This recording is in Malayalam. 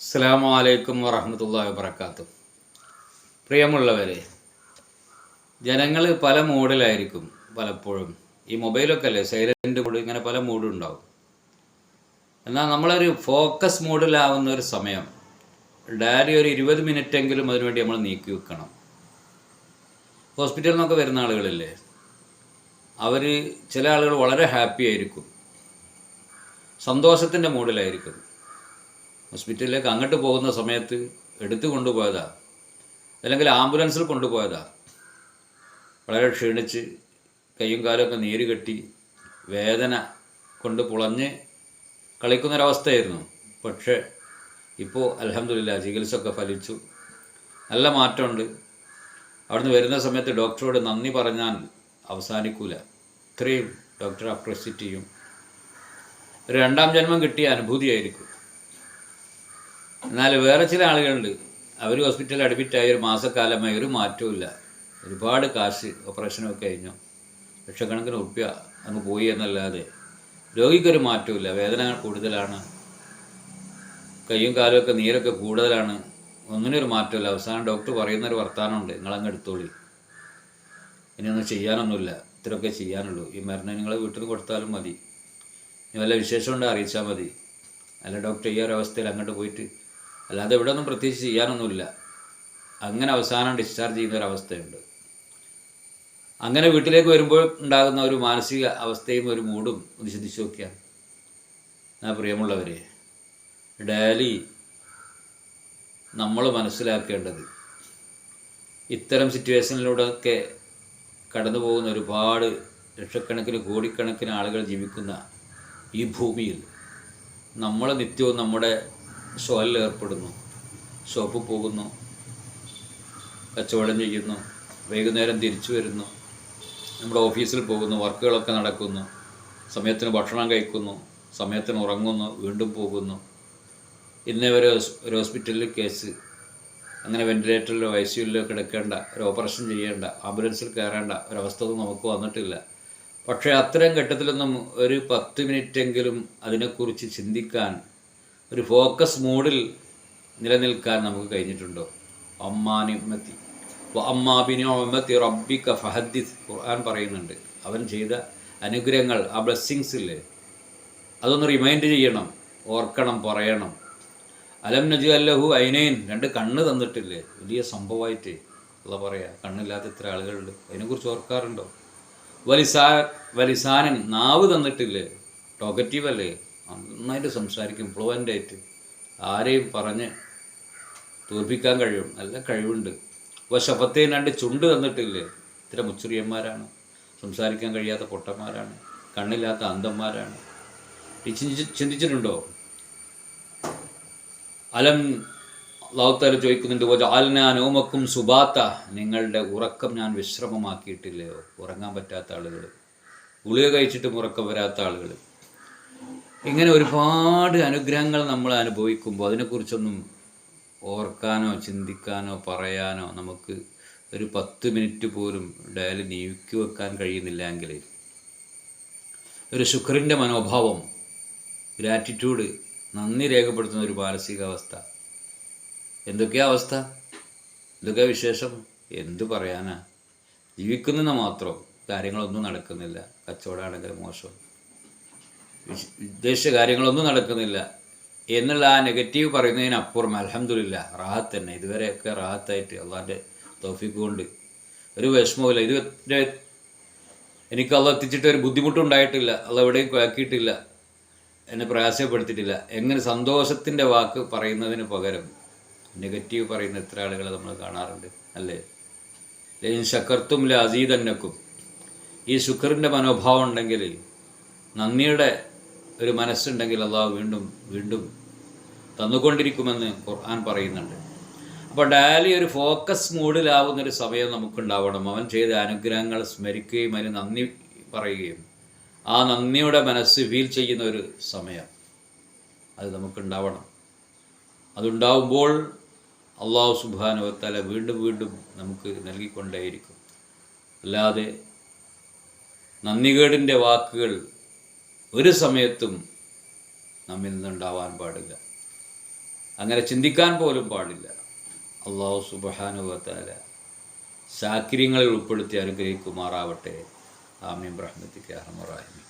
അസ്സാം വലൈക്കും വറഹമത്തല്ലാ വാബർക്കാത്തു പ്രിയമുള്ളവരെ ജനങ്ങൾ പല മൂഡിലായിരിക്കും പലപ്പോഴും. ഈ മൊബൈലൊക്കെ അല്ലേ സൈലന്റ് മൂഡ് ഇങ്ങനെ പല മൂഡും ഉണ്ടാവും. എന്നാൽ നമ്മളൊരു ഫോക്കസ് മൂഡിലാവുന്ന ഒരു സമയം ഡയറി ഒരു ഇരുപത് മിനിറ്റെങ്കിലും അതിനുവേണ്ടി നമ്മൾ നീക്കി വെക്കണം. ഹോസ്പിറ്റലിൽ നിന്നൊക്കെ വരുന്ന ആളുകളില്ലേ അവർ ചില ആളുകൾ വളരെ ഹാപ്പി ആയിരിക്കും. സന്തോഷത്തിന്റെ മൂഡിലായിരിക്കും. ഹോസ്പിറ്റലിലേക്ക് അങ്ങോട്ട് പോകുന്ന സമയത്ത് എടുത്തു കൊണ്ടുപോയതാ. അല്ലെങ്കിൽ ആംബുലൻസിൽ കൊണ്ടുപോയതാ. വളരെ ക്ഷീണിച്ച് കൈയും കാലമൊക്കെ നീര് കെട്ടി വേദന കൊണ്ട് പുളഞ്ഞ് കളിക്കുന്നൊരവസ്ഥയായിരുന്നു. പക്ഷേ ഇപ്പോൾ അലഹമില്ല ചികിത്സ ഒക്കെ ഫലിച്ചു. നല്ല മാറ്റമുണ്ട്. അവിടുന്ന് വരുന്ന സമയത്ത് ഡോക്ടറോട് നന്ദി പറഞ്ഞാൽ അവസാനിക്കൂല. ഇത്രയും ഡോക്ടറെ അപ്രസിറ്റ് ചെയ്യും. രണ്ടാം ജന്മം കിട്ടിയ അനുഭൂതിയായിരിക്കും. എന്നാൽ വേറെ ചില ആളുകളുണ്ട്. അവർ ഹോസ്പിറ്റലിൽ അഡ്മിറ്റായി ഒരു മാസക്കാലമായി ഒരു മാറ്റവും ഒരുപാട് കാശ് ഓപ്പറേഷനൊക്കെ കഴിഞ്ഞു. ലക്ഷക്കണക്കിന് ഉറുപ്പ്യ അങ്ങ് പോയി എന്നല്ലാതെ. രോഗിക്കൊരു മാറ്റമില്ല വേദന കൂടുതലാണ്. കയ്യും കാലുമൊക്കെ നീരൊക്കെ കൂടുതലാണ്. ഒരു മാറ്റമില്ല അവസാനം ഡോക്ടർ പറയുന്നൊരു വർത്തമാനമുണ്ട് നിങ്ങളങ്ങ് എടുത്തോളി. ഇനിയൊന്നും ചെയ്യാനൊന്നുമില്ല. ഇത്രയൊക്കെ ചെയ്യാനുള്ളൂ. ഈ മരണം നിങ്ങൾ വീട്ടിൽ കൊടുത്താലും മതി. ഇനി വല്ല വിശേഷം ഉണ്ടോ അറിയിച്ചാൽ മതി. അല്ല ഡോക്ടർ ഈ ഒരവസ്ഥയിൽ അങ്ങോട്ട് പോയിട്ട് അല്ലാതെ ഇവിടെ ഒന്നും പ്രത്യേകിച്ച് ചെയ്യാനൊന്നുമില്ല. അങ്ങനെ അവസാനം ഡിസ്ചാർജ് ചെയ്യുന്ന ഒരു അവസ്ഥയുണ്ട് അങ്ങനെ വീട്ടിലേക്ക് വരുമ്പോൾ ഉണ്ടാകുന്ന ഒരു മാനസിക അവസ്ഥയും ഒരു മൂഡും ഒന്ന് ചിന്തിച്ച് നോക്കിയാൽ ഞാൻ പ്രിയമുള്ളവരെ ഡെയിലി നമ്മൾ മനസ്സിലാക്കേണ്ടത് ഇത്തരം സിറ്റുവേഷനിലൂടെയൊക്കെ കടന്നു പോകുന്ന ഒരുപാട് ലക്ഷക്കണക്കിന് കോടിക്കണക്കിന് ആളുകൾ ജീവിക്കുന്ന ഈ ഭൂമിയിൽ നമ്മൾ നിത്യവും നമ്മുടെ ഷോയിൽ ഏർപ്പെടുന്നു. ഷോപ്പിൽ പോകുന്നു. കച്ചവടം ചെയ്യുന്നു. വൈകുന്നേരം തിരിച്ചു വരുന്നു. നമ്മുടെ ഓഫീസിൽ പോകുന്നു. വർക്കുകളൊക്കെ നടക്കുന്നു. സമയത്തിന് ഭക്ഷണം കഴിക്കുന്നു. സമയത്തിന് ഉറങ്ങുന്നു. വീണ്ടും പോകുന്നു. ഇന്നേ വരെ ഒരു ഹോസ്പിറ്റലിൽ കേസ്. അങ്ങനെ വെന്റിലേറ്ററിലോ ഐ സിയുലിലോ കിടക്കേണ്ട ഒരു ഓപ്പറേഷൻ ചെയ്യേണ്ട ആംബുലൻസിൽ കയറേണ്ട ഒരവസ്ഥ ഒന്നും നമുക്ക് വന്നിട്ടില്ല. പക്ഷേ അത്തരം ഘട്ടത്തിലൊന്നും ഒരു പത്ത് മിനിറ്റെങ്കിലും അതിനെക്കുറിച്ച് ചിന്തിക്കാൻ ഒരു ഫോക്കസ് മൂഡിൽ നിലനിൽക്കാൻ നമുക്ക് കഴിഞ്ഞിട്ടുണ്ടോ? അമ്മാനിമ്മത്തി അമ്മാബിനിമത്തി റബ്ബിക്ക ഫഹദ്ദിസ്. ഖുർആൻ പറയുന്നുണ്ട്. അവൻ ചെയ്ത അനുഗ്രഹങ്ങൾ ആ ബ്ലെസ്സിങ്സ് ഇല്ലേ? അതൊന്ന് റിമൈൻഡ് ചെയ്യണം. ഓർക്കണം പറയണം. അലം നജു അല്ലഹു അയിനൈൻ രണ്ട് കണ്ണ് തന്നിട്ടില്ലേ? വലിയ സംഭവമായിട്ട് അത് പറയാ. കണ്ണില്ലാത്ത ഇത്ര ആളുകളുണ്ട്. അതിനെക്കുറിച്ച് ഓർക്കാറുണ്ടോ? വലിസാ വലിസാനൻ നാവ് തന്നിട്ടില്ലേ? ടോക്കറ്റീവ് അല്ലേ? നന്നായിട്ട് സംസാരിക്കും ഫ്ലുവന്റ് ആയിട്ട്. ആരെയും പറഞ്ഞ് തോൽപ്പിക്കാൻ കഴിയും. നല്ല കഴിവുണ്ട്. അപ്പോൾ ശപത്തേനാണ്ട് ചുണ്ട് തന്നിട്ടില്ലേ? ഇത്ര മുച്ചുറിയന്മാരാണ്. സംസാരിക്കാൻ കഴിയാത്ത പൊട്ടന്മാരാണ്. കണ്ണില്ലാത്ത അന്ധന്മാരാണ്. ചിന്തിച്ചിട്ടുണ്ടോ? അലം അള്ളാഹുത്താല ചോദിക്കുന്നുണ്ട് ആലിന നോമക്കും സുബാത്ത. നിങ്ങളുടെ ഉറക്കം ഞാൻ വിശ്രമമാക്കിയിട്ടില്ലയോ ഉറങ്ങാൻ പറ്റാത്ത ആളുകൾ ഗുളിക കഴിച്ചിട്ടും ഉറക്കം വരാത്ത ആളുകൾ ഇങ്ങനെ ഒരുപാട് അനുഗ്രഹങ്ങൾ നമ്മൾ അനുഭവിക്കുമ്പോൾ അതിനെക്കുറിച്ചൊന്നും ഓർക്കാനോ ചിന്തിക്കാനോ പറയാനോ നമുക്ക് ഒരു പത്ത് മിനിറ്റ് പോലും ഡയലി നീക്കി വെക്കാൻ കഴിയുന്നില്ലെങ്കിൽ ഒരു ശുക്രന്റെ മനോഭാവം ഗ്രാറ്റിറ്റ്യൂഡ് നന്ദി രേഖപ്പെടുത്തുന്ന ഒരു മാനസികാവസ്ഥ. എന്തൊക്കെയാ അവസ്ഥ? എന്തൊക്കെയാ വിശേഷം? എന്തു പറയാനാ? ജീവിക്കുന്ന മാത്രം കാര്യങ്ങളൊന്നും നടക്കുന്നില്ല. കച്ചവടമാണെങ്കിലും മോശം. ഉദ്ദേശിച്ച കാര്യങ്ങളൊന്നും നടക്കുന്നില്ല. എന്നുള്ള ആ നെഗറ്റീവ് പറയുന്നതിനപ്പുറം അലഹമില്ല റാഹത്ത് തന്നെ. ഇതുവരെയൊക്കെ റാഹത്തായിട്ട് അള്ളാന്റെ തോഫിക്ക് കൊണ്ട്. ഒരു വിഷമവുമില്ല. ഇതുവരെ എനിക്ക് അള്ള എത്തിച്ചിട്ട് ഒരു ബുദ്ധിമുട്ടും ഉണ്ടായിട്ടില്ല അള്ള എവിടെയും കുഴക്കിയിട്ടില്ല. എന്നെ പ്രയാസപ്പെടുത്തിയിട്ടില്ല. എങ്ങനെ സന്തോഷത്തിന്റെ വാക്ക് പറയുന്നതിന് പകരം നെഗറ്റീവ് പറയുന്ന എത്ര ആളുകളെ നമ്മൾ കാണാറുണ്ട് അല്ലേ? ശക്കർത്തും ല അസീതന്നക്കും ഈ ശുക്രന്റെ മനോഭാവം ഉണ്ടെങ്കിൽ നന്ദിയുടെ ഒരു മനസ്സുണ്ടെങ്കിൽ അള്ളാഹു വീണ്ടും വീണ്ടും തന്നുകൊണ്ടിരിക്കുമെന്ന് ഖുർആൻ പറയുന്നുണ്ട്. അപ്പോൾ ഡയലി ഒരു ഫോക്കസ് മൂഡിലാവുന്നൊരു സമയം നമുക്കുണ്ടാവണം. അവൻ ചെയ്ത അനുഗ്രഹങ്ങൾ സ്മരിക്കുകയും അതിന് നന്ദി പറയുകയും ആ നന്ദിയുടെ മനസ്സ് ഫീൽ ചെയ്യുന്ന ഒരു സമയം അത് നമുക്കുണ്ടാവണം. അതുണ്ടാവുമ്പോൾ അള്ളാഹു സുബാനുവത്തല വീണ്ടും വീണ്ടും നമുക്ക് നൽകിക്കൊണ്ടേയിരിക്കും. അല്ലാതെ നന്ദികേടിന്റെ വാക്കുകൾ ഒരു സമയത്തും നമ്മിൽ നിന്നുണ്ടാവാൻ പാടില്ല. അങ്ങനെ ചിന്തിക്കാൻ പോലും പാടില്ല. അള്ളാഹു സുബാനുവത്താല സാക്രിയങ്ങളിൽ ഉൾപ്പെടുത്തി അനുഗ്രഹിക്കുമാറാവട്ടെ. ആമീം ബ്രഹ്മത്തിക്ക് അഹമ്മറാഹിമി